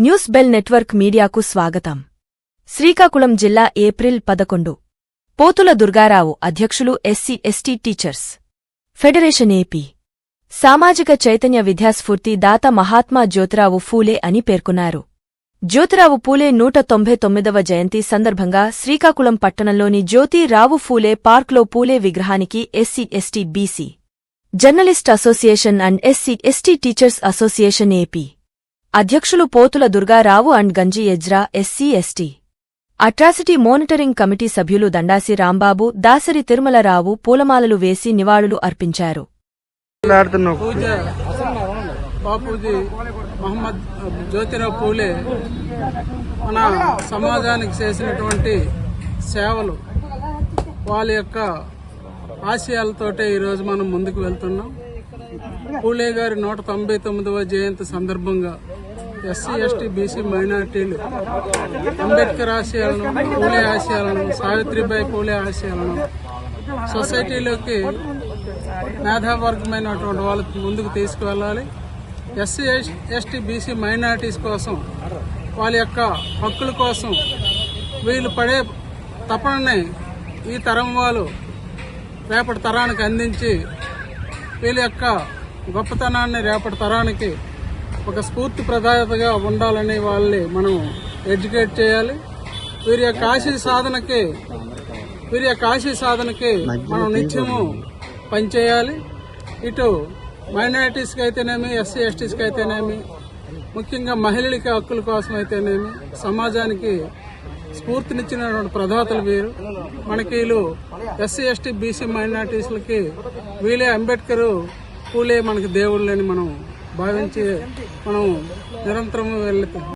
News bell network మీడియాకు స్వాగతం. శ్రీకాకుళం జిల్లా ఏప్రిల్ పదకొండు. పోతుల దుర్గారావు అధ్యక్షులు SC ST teachers. Federation AP. సామాజిక చైతన్య విద్యాస్ఫూర్తి దాత మహాత్మా జ్యోతిరావు ఫూలే అని పేర్కొన్నారు. జ్యోతిరావు పూలే నూట తొంభై తొమ్మిదవ జయంతి సందర్భంగా శ్రీకాకుళం పట్టణంలోని జ్యోతిరావు ఫూలే పార్క్లో పూలే విగ్రహానికి SC ST BC. Journalist association and SC ST teachers association AP. అధ్యక్షులు Pothula Durgarao and Ganji Ezra SC ST. Atrocity monitoring committee సభ్యులు దండాసి రాంబాబు దాసరి తిరుమలరావు పూలమాలలు వేసి నివాళులు అర్పించారు. మాట్లాడుతున్నావు. పూజ బాపూజీ మహమ్మద్ జ్యోతిరావు పూలే మన సమాజానికి చేసినటువంటి సేవలు. వాళ్ళ యొక్క ఆశయాలతోటే ఈరోజు మనం ముందుకు వెళ్తున్నాం. పూలే గారి నూట తొంభై తొమ్మిదవ జయంతి సందర్భంగా ఎస్సీ ఎస్టీ బీసీ మైనార్టీలు. అంబేద్కర్ ఆశయాలను పూలే ఆశయాలను సావిత్రిబాయి పూలే ఆశయాలను సొసైటీలోకి మేధావర్గమైనటువంటి వాళ్ళకి ముందుకు తీసుకువెళ్ళాలి. ఎస్సీ ఎస్టీ బీసీ మైనారిటీస్ కోసం వాళ్ళ యొక్క హక్కుల కోసం వీళ్ళు పడే తపనని ఈ తరం వాళ్ళు రేపటి తరానికి అందించి వీళ్ళ యొక్క గొప్పతనాన్ని రేపటి తరానికి ఒక స్ఫూర్తి ప్రదాయతగా ఉండాలని వాళ్ళని మనం ఎడ్యుకేట్ చేయాలి. వీరి యొక్క ఆశయ సాధనకి వీరి యొక్క ఆశయ సాధనకి మనం నిత్యము పనిచేయాలి. ఇటు మైనారిటీస్కి అయితేనేమి ఎస్సీ ఎస్టీస్కి అయితేనేమి ముఖ్యంగా మహిళలకి హక్కుల కోసం అయితేనేమి సమాజానికి స్ఫూర్తినిచ్చినటువంటి ప్రదాతలు వీరు. మనకి వీళ్ళు ఎస్సీ ఎస్టీ బీసీ మైనార్టీస్లకి వీలే అంబేద్కర్ పూలే మనకి దేవుళ్ళని మనం భావించి మనం నిరంతరం వెళ్తాం